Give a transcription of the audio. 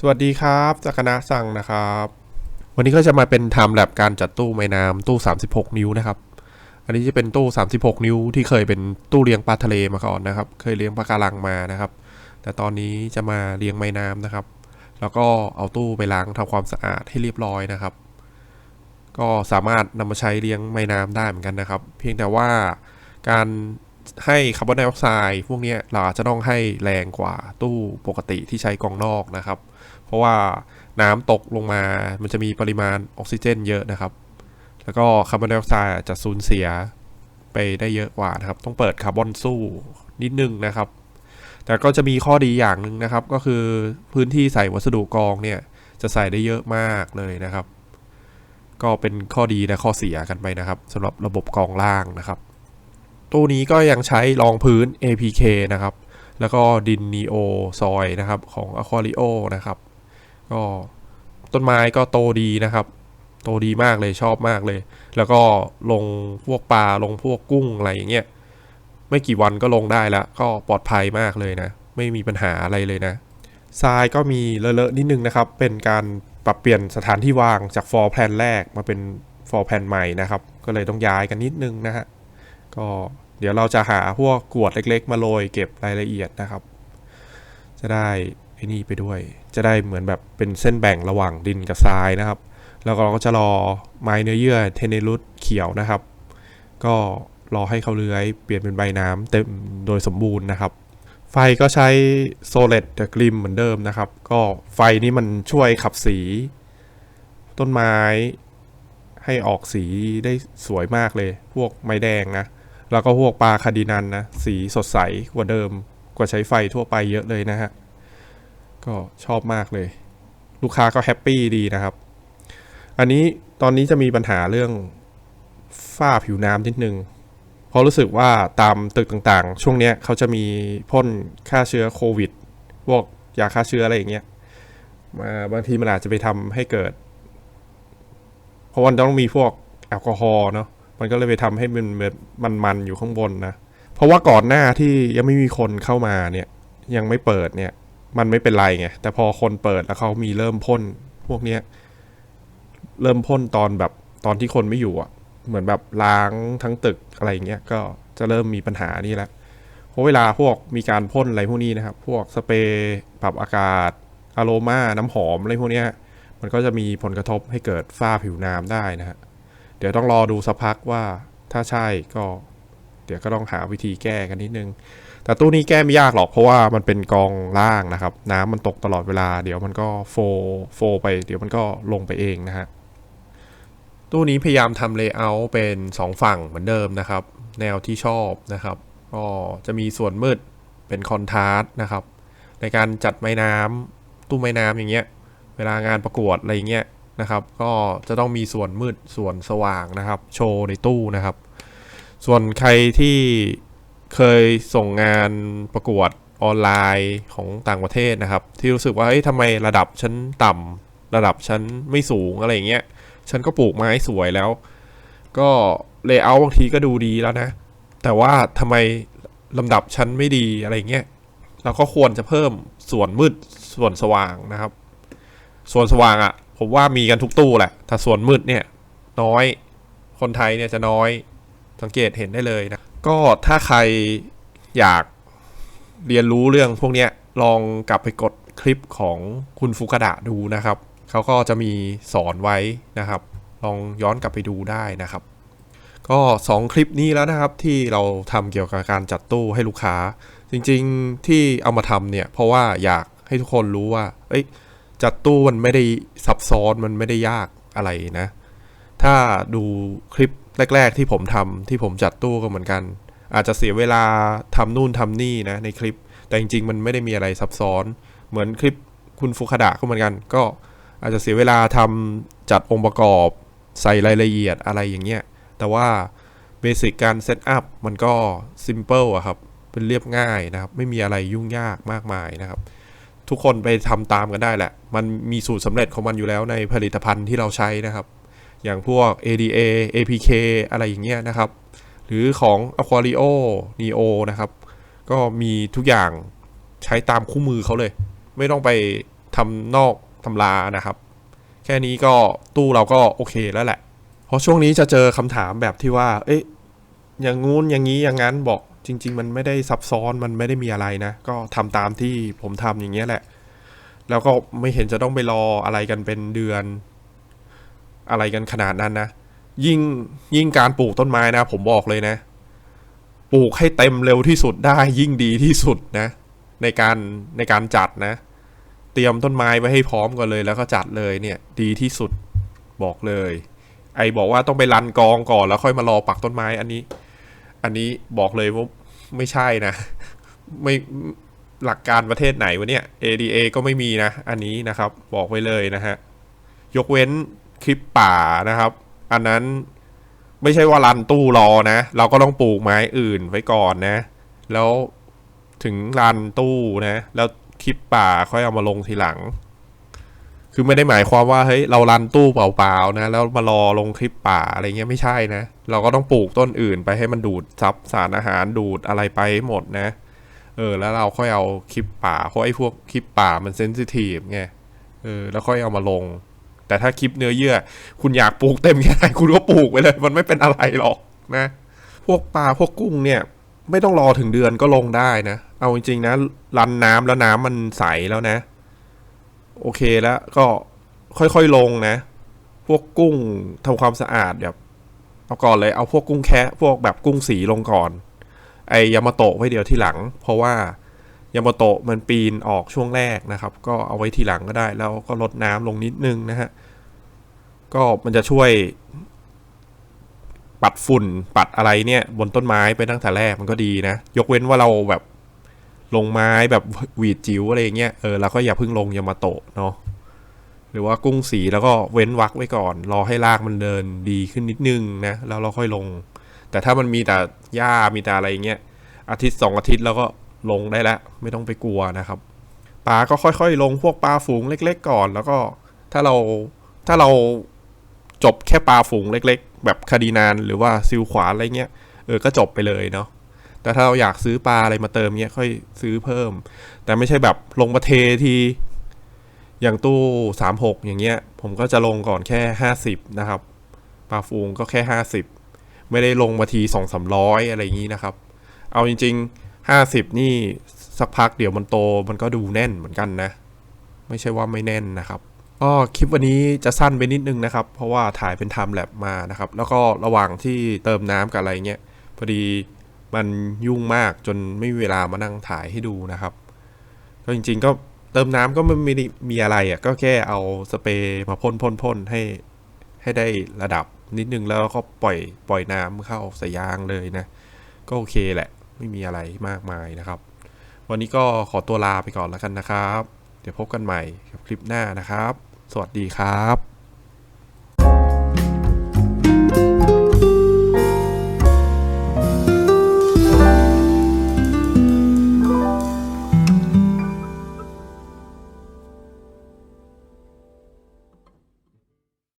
สวัสดีครับจากคณะสั่งนะครับ วันนี้ก็จะมาเป็นไทม์แลบการจัดตู้ไม้น้ำตู้ 36 นิ้วนะครับ อันนี้จะเป็นตู้ 36 นิ้วที่เคยเป็นตู้เลี้ยงปลาทะเลมาก่อนนะครับ เคยเลี้ยงปลาการังมานะครับ แต่ตอนนี้จะมาเลี้ยงไม้น้ำนะครับ แล้วก็เอาตู้ไปล้างทำความสะอาดให้เรียบร้อยนะครับ ก็สามารถนำมาใช้เลี้ยงไม้น้ำได้เหมือนกันนะครับ เพียงแต่ว่าการ ให้คาร์บอนไดออกไซด์พวกนี้เราอาจจะต้องให้แรงกว่าตู้ปกติที่ใช้กองนอกนะครับ เพราะว่าน้ำตกลงมามันจะมีปริมาณออกซิเจน เยอะนะครับ แล้วก็คาร์บอนไดออกไซด์จะสูญเสียไปได้เยอะกว่านะครับ ต้องเปิดคาร์บอนสู้นิดนึงนะครับ แต่ก็จะมีข้อดีอย่างหนึ่งนะครับ ก็คือพื้นที่ใส่วัสดุกองเนี่ยจะใส่ได้เยอะมากเลยนะครับ ก็เป็นข้อดีและข้อเสียกันไปนะครับสำหรับระบบกองล่างนะครับ ตู้นี้ก็ยังใช้รองพื้น APK นะครับ แล้วก็ดินนีโอซอยนะครับของ a q u a r i o นะครับ ก็ต้นไม้ก็โตดีนะครับ โตดีมากเลยชอบมากเลย แล้วก็ลงพวกปลาลงพวกกุ้งอะไรอย่างเงี้ย ไม่กี่วันก็ลงได้ล้วก็ปลอดภัยมากเลยนะ ไม่มีปัญหาอะไรเลยนะทรายก็มีเลอะๆนิดนึงนะครับ เป็นการปรับเปลี่ยนสถานที่วางจากฟอร์แพลนแรกมาเป็นฟอร์แพลนใหม่นะครับ ก็เลยต้องย้ายกันนิดนึงนะฮะ ก็เดี๋ยวเราจะหาพวกกรวดเล็กๆ มาโรยเก็บรายละเอียดนะครับ จะได้ไอ้นี่ไปด้วย จะได้เหมือนแบบเป็นเส้นแบ่งระหว่างดินกับทรายนะครับ แล้วก็เราก็จะรอไม้เนื้อเยื่อเทเนรุสเขียวนะครับ ก็รอให้เขาเลื้อยเปลี่ยนเป็นใบน้ำเต็มโดยสมบูรณ์นะครับ ไฟก็ใช้โซเลตกับกริมเหมือนเดิมนะครับ ก็ไฟนี่มันช่วยขับสี ต้นไม้ให้ออกสีได้สวยมากเลย พวกไม้แดงนะ แล้วก็พวกปลาคาดินันนะ สีสดใสกว่าเดิมกว่าใช้ไฟทั่วไปเยอะเลยนะฮะ ก็ชอบมากเลย ลูกค้าก็แฮปปี้ดีนะครับ อันนี้ตอนนี้จะมีปัญหาเรื่องฝ้าผิวน้ำนิดนึงเพราะรู้สึกว่าตามตึกต่างๆ ช่วงเนี้ยเขาจะมีพ่นฆ่าเชื้อโควิดพวกยาฆ่าเชื้ออะไรอย่างเงี้ยมาบางทีมันอาจจะไปทำให้เกิด เพราะมันต้องมีพวกแอลกอฮอล์เนาะ มันก็เลยไปทำให้มันมันมันๆอยู่ข้างบนนะ เพราะว่าก่อนหน้าที่ยังไม่มีคนเข้ามาเนี่ย ยังไม่เปิดเนี่ย มันไม่เป็นไรไง แต่พอคนเปิดแล้วเขามีเริ่มพ่นพวกเนี้ย เริ่มพ่นตอนแบบตอนที่คนไม่อยู่อะ่ะ เหมือนแบบล้างทั้งตึกอะไรเงี้ย ก็จะเริ่มมีปัญหานี่แหละเพราะเวลาพวกมีการพ่นอะไรพวกนี้นะครับ พวกสเปรย์ปรับอากาศอะโรมา น้ำหอมอะไรพวกเนี้ย มันก็จะมีผลกระทบให้เกิดฝ้าผิวน้ำได้นะฮะ เดี๋ยวต้องรอดูสักพักว่าถ้าใช่ก็ เดี๋ยวก็ต้องหาวิธีแก้กันนิดนึง แต่ตู้นี้แก้ไม่ยากหรอกเพราะว่ามันเป็นกองล่างนะครับ น้ำมันตกตลอดเวลา เดี๋ยวมันก็โฟโฟไป เดี๋ยวมันก็ลงไปเองนะฮะตู้นี้พยายามทำเลเยอร์เป็น 2 ฝั่งเหมือนเดิมนะครับ แนวที่ชอบนะครับ ก็จะมีส่วนมืดเป็นคอนทราสต์นะครับ ในการจัดไม้น้ำตู้ไม้น้ำอย่างเงี้ย เวลางานประกวดอะไรเงี้ย นะครับ ก็จะต้องมีส่วนมืดส่วนสว่างนะครับ โชว์ในตู้นะครับ ส่วนใครที่เคยส่งงานประกวดออนไลน์ของต่างประเทศนะครับ ที่รู้สึกว่าเฮ้ยทำไมระดับฉันต่ำระดับฉันไม่สูงอะไรเงี้ยฉันก็ปลูกไม้สวยแล้ว ก็เลเยอร์บางทีก็ดูดีแล้วนะ แต่ว่าทำไมลำดับชั้นไม่ดีอะไรเงี้ยเราก็ควรจะเพิ่มส่วนมืดส่วนสว่างนะครับ ส่วนสว่างอะ่ะ ผมว่ามีกันทุกตู้แหละแต่ส่วนมืดเนี่ยน้อย คนไทยเนี่ยจะน้อย สังเกตเห็นได้เลยนะ ก็ถ้าใครอยากเรียนรู้เรื่องพวกเนี้ยลองกลับไปกดคลิปของคุณฟุกดะดูนะครับ เขาก็จะมีสอนไว้นะครับ ลองย้อนกลับไปดูได้นะครับ ก็ 2 คลิปนี้แล้วนะครับที่เราทำเกี่ยวกับการจัดตู้ให้ลูกค้า จริงๆที่เอามาทำเนี่ยเพราะว่าอยากให้ทุกคนรู้ว่า เอ้ย จัดตู้มันไม่ได้ซับซ้อนมันไม่ได้ยากอะไรนะ ถ้าดูคลิปแรก ๆ ที่ผมทำที่ผมจัดตู้ก็เหมือนกัน อาจจะเสียเวลาทำนู่นทำนี่นะในคลิป แต่จริง ๆ มันไม่ได้มีอะไรซับซ้อน เหมือนคลิปคุณฟุคดะก็เหมือนกัน ก็อาจจะเสียเวลาทำจัดองค์ประกอบ ใส่รายละเอียดอะไรอย่างเงี้ย แต่ว่าเบสิกการเซตอัพมันก็ซิมเ l ิลอะครับ เป็นเรียบง่ายนะครับ ไม่มีอะไรยุ่งยากมากมายนะครับ ทุกคนไปทำตามกันได้แหละ มันมีสูตรสำเร็จของมันอยู่แล้วในผลิตภัณฑ์ที่เราใช้นะครับ อย่างพวก ADA APK อะไรอย่างเงี้ยนะครับ หรือของ Aquario Neo นะครับ ก็มีทุกอย่างใช้ตามคู่มือเขาเลย ไม่ต้องไปททำนอกตำรานะครับ แค่นี้ก็ตู้เราก็โอเคแล้วแหละ เพราะช่วงนี้จะเจอคำถามแบบที่ว่า เอ๊ะอย่างงู้นอย่างนี้อย่างนั้นบอก จริง ๆ มันไม่ได้ซับซ้อนมันไม่ได้มีอะไรนะ ก็ทำตามที่ผมทำอย่างเงี้ยแหละ แล้วก็ไม่เห็นจะต้องไปรออะไรกันเป็นเดือน อะไรกันขนาดนั้นนะ ยิ่งยิ่งการปลูกต้นไม้นะ ผมบอกเลยนะ ปลูกให้เต็มเร็วที่สุดได้ยิ่งดีที่สุดนะ ในการในการจัดนะ เตรียมต้นไม้ไว้ให้พร้อมก่อนเลย แล้วก็จัดเลยเนี่ย ดีที่สุดบอกเลย ไอบอกว่าต้องไปรันกองก่อนแล้วค่อยมารอปักต้นไม้อันนี้ อันนี้บอกเลยว่าไม่ใช่นะ ไม่หลักการประเทศไหนวะเนี่ย ADA ก็ไม่มีนะ อันนี้นะครับบอกไว้เลยนะฮะ ยกเว้นคลิปป่านะครับ อันนั้นไม่ใช่ว่ารันตู้รอนะ เราก็ต้องปลูกไม้อื่นไว้ก่อนนะ แล้วถึงรันตู้นะ แล้วคลิปป่าค่อยเอามาลงทีหลัง คือไม่ได้หมายความว่าเฮ้ยเรารันตู้เปล่าๆนะ แล้วมารอลงคลิปป่าอะไรเงี้ยไม่ใช่นะ เราก็ต้องปลูกต้นอื่นไปให้มันดูดซับสารอาหารดูดอะไรไปหมดนะ เออ แล้วเราค่อยเอาคลิปป่าเพราะไอ้พวกคลิปป่ามันเซนซิทีฟไงเออแล้วค่อยเอามาลง แต่ถ้าคลิปเนื้อเยื่อ คุณอยากปลูกเต็มแค่ไหนคุณก็ปลูกไปเลย มันไม่เป็นอะไรหรอกนะ พวกปลาพวกกุ้งเนี่ยไม่ต้องรอถึงเดือนก็ลงได้นะ เอาจริงๆนะรันน้ำแล้วน้ำมันใสแล้วนะ โอเคแล้วก็ค่อยๆลงนะ พวกกุ้งทำความสะอาดแบบเอาก่อนเลยเอาพวกกุ้งแคะพวกแบบกุ้งสีลงก่อน ไอยามาโตะไว้เดี๋ยวทีหลัง เพราะว่ายามาโตะมันปีนออกช่วงแรกนะครับ ก็เอาไว้ทีหลังก็ได้ แล้วก็ลดน้ำลงนิดนึงนะฮะก็มันจะช่วย ปัดฝุ่นปัดอะไรเนี่ย บนต้นไม้ไปตั้งแต่แรกมันก็ดีนะ ยกเว้นว่าเราแบบ ลงไม้แบบหวีดจิ๋วอะไรเงี้ยเออเราก็อย่าเพิ่งลงยามาโตะเนาะหรือว่ากุ้งสีแล้วก็เว้นวักไว้ก่อน รอให้รากมันเดินดีขึ้นนิดนึงนะแล้วเราค่อยลง แต่ถ้ามันมีแต่หญ้ามีแต่อะไรเงี้ยอาทิตย์สองอาทิตย์แล้วก็ลงได้แล้วไม่ต้องไปกลัวนะครับปลาก็ค่อยๆ ลงพวกปลาฝูงเล็ก ๆ ก่อน แล้วก็ถ้าเราถ้าเราจบแค่ปลาฝูงเล็ก ๆ แบบคดีนานหรือว่าซิลขวานอะไรเงี้ยเออก็จบไปเลยเนาะ แต่ถ้าเราอยากซื้อปลาอะไรมาเติมเงี้ยค่อยซื้อเพิ่ม แต่ไม่ใช่แบบลงมาเททีอย่างตู้สามหกอย่างเงี้ย ผมก็จะลงก่อนแค่ห้าสิบนะครับปลาฟูงก็แค่ห้าสิบไม่ได้ลงมาทีสองสามร้อยอะไรอย่างนี้นะครับ เอาจริงๆห้าสิบนี่สักพักเดี๋ยวมันโตมันก็ดูแน่นเหมือนกันนะ ไม่ใช่ว่าไม่แน่นนะครับก็คลิปวันนี้จะสั้นไปนิดนึงนะครับ เพราะว่าถ่ายเป็นไทม์แลปมานะครับ แล้วก็ระหว่างที่เติมน้ำกับอะไรเงี้ยพอดี มันยุ่งมากจนไม่มีเวลามานั่งถ่ายให้ดูนะครับ ก็จริงๆก็เติมน้ำก็ไม่มีมีอะไรอะก็แค่เอาสเปรย์มาพ่นพ่นพ่นให้ให้ได้ระดับนิดนึงแล้วก็ปล่อยปล่อยน้ำเข้าใส่ยางเลยนะ ก็โอเคแหละ ไม่มีอะไรมากมายนะครับ วันนี้ก็ขอตัวลาไปก่อนแล้วกันนะครับ เดี๋ยวพบกันใหม่กับคลิปหน้านะครับ สวัสดีครับ